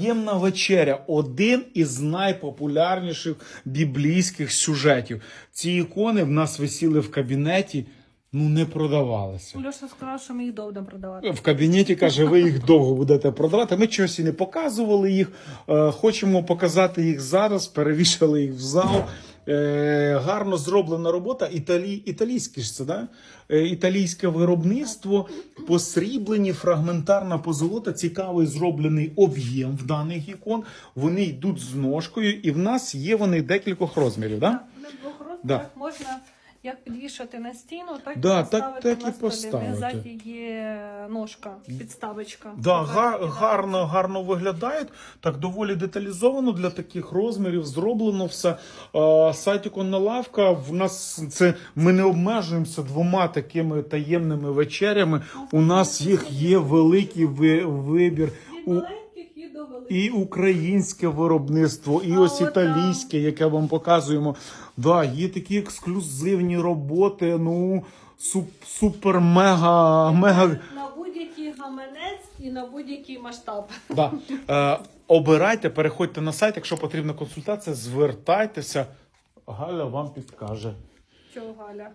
Ємна вечеря один із найпопулярніших біблійських сюжетів. Ці ікони в нас висіли в кабінеті, ну не продавалися. Льоша сказав, що ми їх довго продавати. В кабінеті каже, ви їх довго будете продавати. Ми чогось і не показували їх. Е, Хочемо показати їх зараз. Перевішали їх в зал. Е, Гарно зроблена робота. Італі... Італійське ж це, да? Е, італійське виробництво, посріблені, фрагментарна позолота, цікавий зроблений об'єм в даних ікон. Вони йдуть з ножкою, і в нас є вони декількох розмірів. Да? На двох розмірах Да. можна як підвішати на стіну, так Да, і так- поставити так і на столі. поставити. Ззаді є ножка, підставочка. Да, Така га- кидає. гарно, гарно виглядають. Так доволі деталізовано для таких розмірів. Зроблено все. Сайт «Іконна лавка. В нас це ми не обмежуємося двома такими таємними вечерями. У нас їх є великий ви- вибір. У, і українське виробництво, і ось італійське, яке вам показуємо. Да, є такі ексклюзивні роботи. Ну суп, супер мега мега. На будь-який гаманець і на будь-який масштаб. Да. Е, обирайте, переходьте на сайт. Якщо потрібна консультація, звертайтеся. Галя вам підкаже. Чого, Галя?